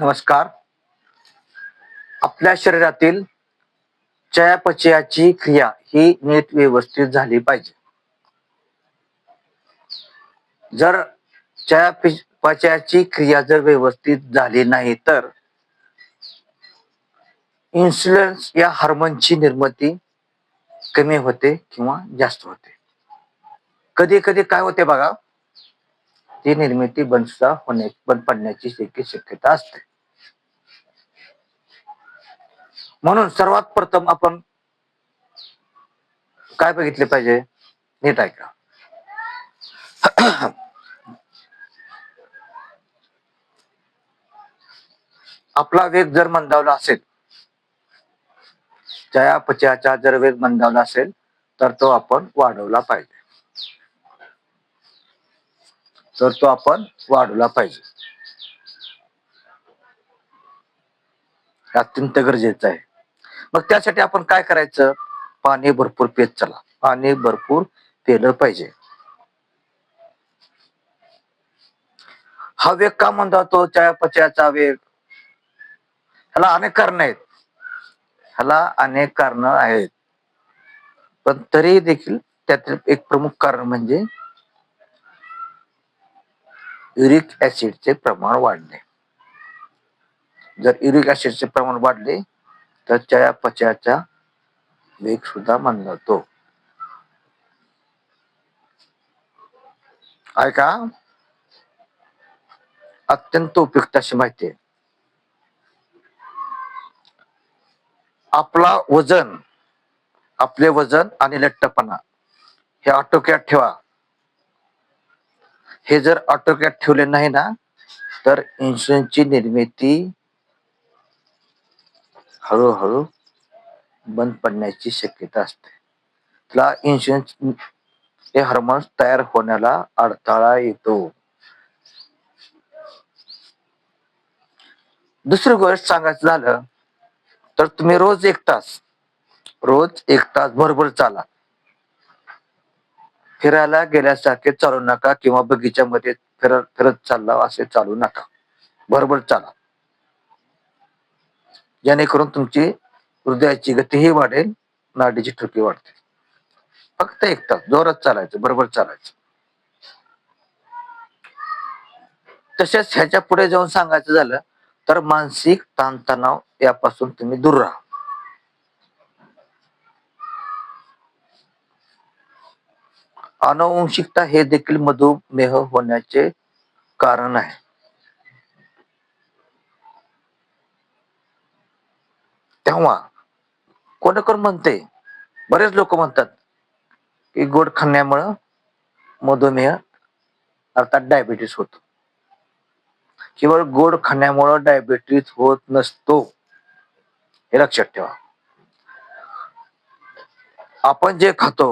नमस्कार. आपल्या शरीरातील चयापचयाची क्रिया ही नीट व्यवस्थित झाली पाहिजे. जर चयापचयाची क्रिया जर व्यवस्थित झाली नाही तर इन्सुलिन या हार्मोनची निर्मिती कमी होते किंवा जास्त होते. कधी कधी काय होते बघा? ती निर्मिती बंद सुद्धा होणे बंद पडण्याची शक्यता असते. म्हणून सर्वात प्रथम आपण काय बघितले पाहिजे? नीट ऐका. आपला वेग जर मंदावला असेल चयापचयाचा जर वेग मंदावला असेल तर तो आपण वाढवला पाहिजे. तर तो आपण वाढवला पाहिजे. अत्यंत गरजेचं आहे. मग त्यासाठी आपण काय करायचं? पाणी भरपूर पेत चला. पाणी भरपूर पेलं पाहिजे. हा वेग का म्हणतो चयापचयाचा वेग ह्याला अनेक कारण आहेत. ह्याला अनेक कारण आहेत. पण तरी देखील त्यातील एक प्रमुख कारण म्हणजे युरिक ऍसिडचे प्रमाण वाढणे जर युरिक ऍसिडचे प्रमाण वाढले तर चयापचयाचा वेग सुद्धा मानला जातो ऐका. अत्यंत उपयुक्त अशी माहिती आहे. आपला वजन आपले वजन आणि लठ्ठपणा हे आटोक्यात ठेवा. हे जर आटोक्यात ठेवले नाही ना तर इन्शुरन्सची निर्मिती हळूहळू बंद पडण्याची शक्यता असते. त्याला इन्शुरन्स हे हार्मोन्स तयार होण्याला अडथळा येतो. दुसरी गोष्ट सांगायचं झालं तर तुम्ही रोज एक तास रोज एक तास भरभर चाला. फिरायला गेल्यासारखे चालू नका किंवा बगीच्यामध्ये फिरत फिरत चालला असे चालू नका. बरोबर चाला. जेणेकरून तुमची हृदयाची गतीही वाढेल नाडीची ठुकी वाढते. फक्त एक तास जोरात चालायचं बरोबर चालायचं. तसेच ह्याच्या पुढे जाऊन सांगायचं झालं तर मानसिक ताणतणाव यापासून तुम्ही दूर राहा. अनुवंशिकता हे देखील मधुमेह होण्याचे कारण आहे. तेव्हा कोण म्हणते? बरेच लोक म्हणतात की गोड खाण्यामुळं मधुमेह अर्थात डायबिटीस होतो. केवळ गोड खाण्यामुळं डायबिटीस होत नसतो. हे लक्षात ठेवा. आपण जे खातो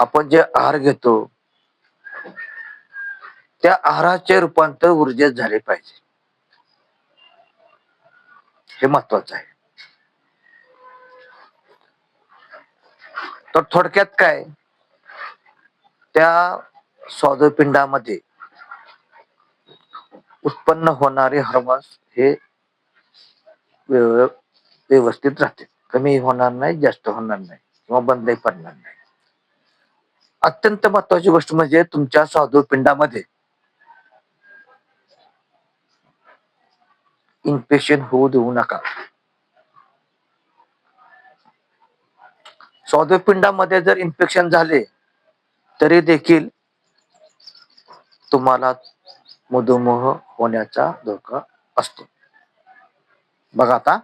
आपण जे आहार घेतो त्या आहाराचे रूपांतर ऊर्जेत झाले पाहिजे. हे महत्वाचं आहे. तर थोडक्यात काय? त्या स्वादुपिंडामध्ये उत्पन्न होणारे हार्मोन्स हे व्यवस्थित राहते कमी होणार नाही जास्त होणार नाही किंवा बंदही पडणार नाही. अत्यंत महत्वाची गोष्ट म्हणजे तुमच्या स्वादुपिंडामध्ये इन्फेक्शन होऊ देऊ नका. स्वादुपिंडामध्ये जर इन्फेक्शन झाले तरी देखील तुम्हाला मधुमेह होण्याचा धोका असतो. बघा आता.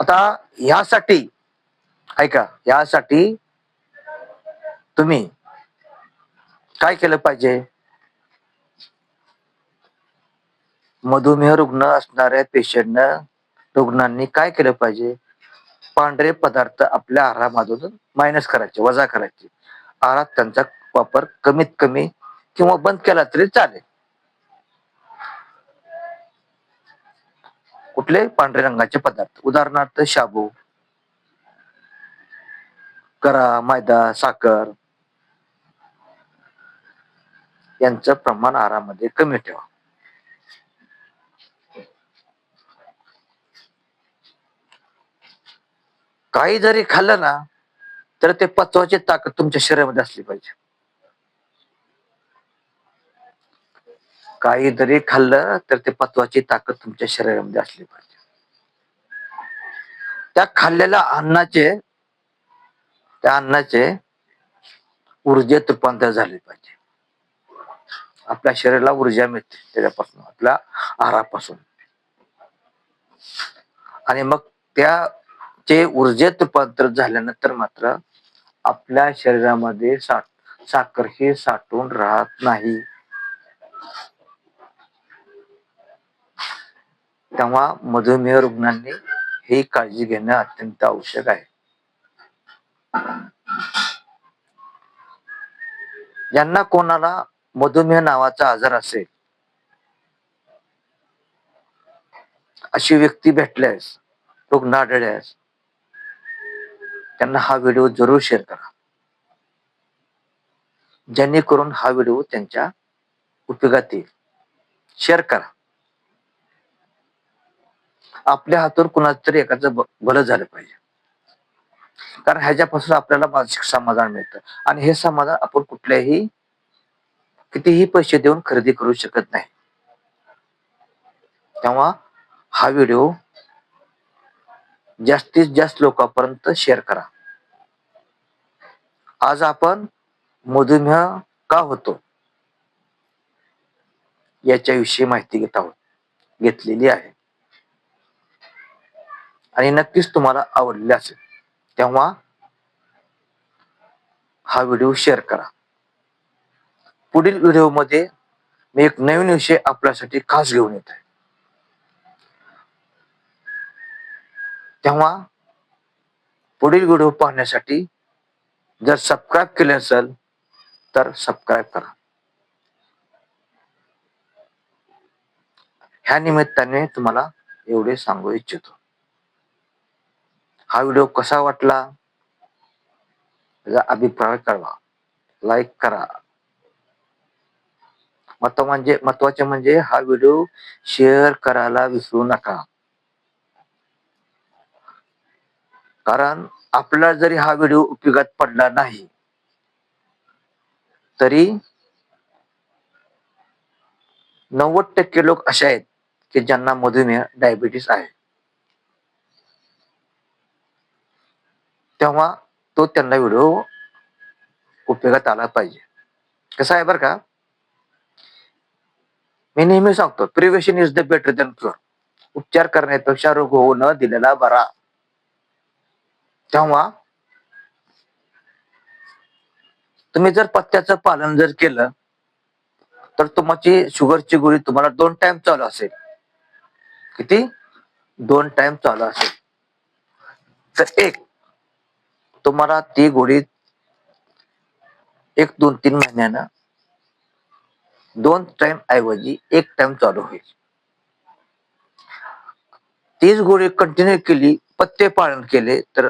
आता यासाठी ऐका यासाठी तुम्ही काय केलं पाहिजे? मधुमेह रुग्ण असणाऱ्या पेशंटनं रुग्णांनी काय केलं पाहिजे? पांढरे पदार्थ आपल्या आहारामधून मायनस करायचे वजा करायचे. आहारात त्यांचा वापर कमीत कमी किंवा बंद केला तरी चालेल. कुठले? पांढरे रंगाचे पदार्थ. उदाहरणार्थ शाबू करा मैदा साखर. यांचं प्रमाण आहारामध्ये कमी ठेवा. काही जरी खाल्लं ना तर ते पचवायची ताकद तुमच्या शरीरामध्ये असली पाहिजे. काही जरी खाल्लं तर ते पचवायची ताकद तुमच्या शरीरामध्ये असली पाहिजे. त्या खाल्लेल्या अन्नाचे त्या अन्नाचे ऊर्जेत रूपांतर झाले पाहिजे. आपल्या शरीराला ऊर्जा मिळते त्याच्यापासून आपल्या आहारापासून. आणि मग त्या ते ऊर्जेत रूपांतर झाल्यानंतर मात्र आपल्या शरीरामध्ये साठ साखर ही साठून राहत नाही. तेव्हा मधुमेह रुग्णांनी ही काळजी घेणं अत्यंत आवश्यक आहे. ज्यांना कोणाला मधुमेह नावाचा आजार असेल अशी व्यक्ती भेटल्यास रुग्ण आढळल्यास त्यांना हा व्हिडिओ जरूर शेअर करा. जेणेकरून हा व्हिडिओ त्यांच्या उपयोगात येईल. शेअर करा. आपल्या हातून कुणाचं तरी एकाचं भलं झालं पाहिजे. कारण ह्याच्यापासून आपल्याला मानसिक समाधान मिळतं. आणि हे समाधान आपण कुठल्याही कितीही पैसे देऊन खरेदी करू शकत नाही. तेव्हा हा व्हिडिओ जास्तीत जास्त लोकांपर्यंत शेअर करा. आज आपण मधुमेह का होतो? याच्याविषयी माहिती घेत आहोत. घेतलेली आहे. आणि नक्कीच तुम्हाला आवडले असेल तेव्हा हा व्हिडिओ शेअर करा. पुढील व्हिडिओमध्ये मी एक नवीन विषय आपल्यासाठी खास घेऊन येत आहे तेव्हा पुढील व्हिडिओ पाहण्यासाठी जर सबस्क्राईब केले असेल तर सबस्क्राईब करा. ह्या निमित्ताने तुम्हाला एवढे सांगू इच्छितो. हा व्हिडिओ कसा वाटला? त्याचा अभिप्राय कळवा. लाईक करा. महत्त्व म्हणजे महत्त्वाचे म्हणजे हा व्हिडिओ शेअर करायला विसरू नका. कारण आपला जरी हा व्हिडिओ उपयोगात पडला नाही तरी नव्वद टक्के लोक असे आहेत की ज्यांना मधुमेह डायबिटीस आहे. तेव्हा तो त्यांना व्हिडिओ उपयोगात आला पाहिजे. कसं आहे बरं का? मी नेहमी सांगतो prevention is the better than cure उपचार करण्यापेक्षा रोग होऊ न दिलेला बरा. तेव्हा तुम्ही जर पत्त्याचं पालन जर केलं तर तुमची शुगरची गोळी तुम्हाला दोन टाइम चालू असेल. किती? दोन टाइम चालू असेल. तर एक तुम्हाला ती गोळी एक दोन तीन महिन्यानं दोन टाइम ऐवजी एक टाइम चालू होईल. तीच गोळी कंटिन्यू केली पत्ते पालन केले तर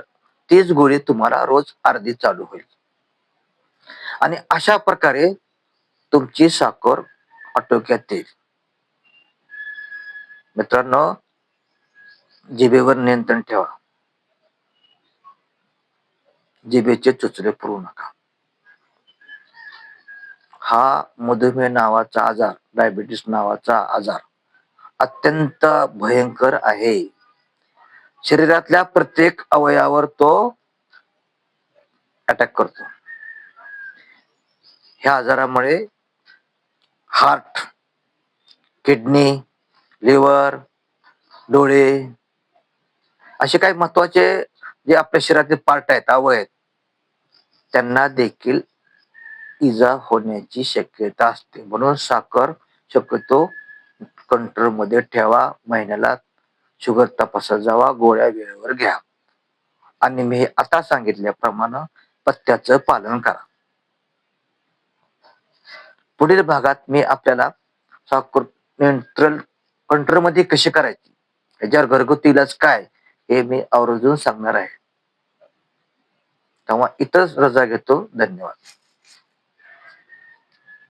तीच गोळी तुम्हाला रोज अर्धी चालू होईल. आणि अशा प्रकारे तुमची साखर आटोक्यात येईल. मित्रांनो जिभेवर नियंत्रण ठेवा. जिभेचे चुचले पुरू नका. हा मधुमेह नावाचा आजार डायबिटीस नावाचा आजार अत्यंत भयंकर आहे. शरीरातल्या प्रत्येक अवयवावर तो अटॅक करतो. ह्या आजारामुळे हार्ट किडनी लिव्हर डोळे असे काही महत्त्वाचे जे आपल्या शरीरातले पार्ट आहेत अवय आहेत त्यांना देखील इजा होण्याची शक्यता असते. म्हणून साखर शक्यतो कंट्रोलमध्ये ठेवा. महिन्याला शुगर तपासा जावा गोळ्या वेळेवर घ्या. आणि मी आता सांगितल्याप्रमाणे पत्त्याचं पालन करा. पुढील भागात मी आपल्याला साखर नियंत्रण कंट्रोलमध्ये कशी करायची? याच्यावर घरगुती इलाज काय हे मी आवर्जून सांगणार आहे. तेव्हा इथंच रजा घेतो. धन्यवाद.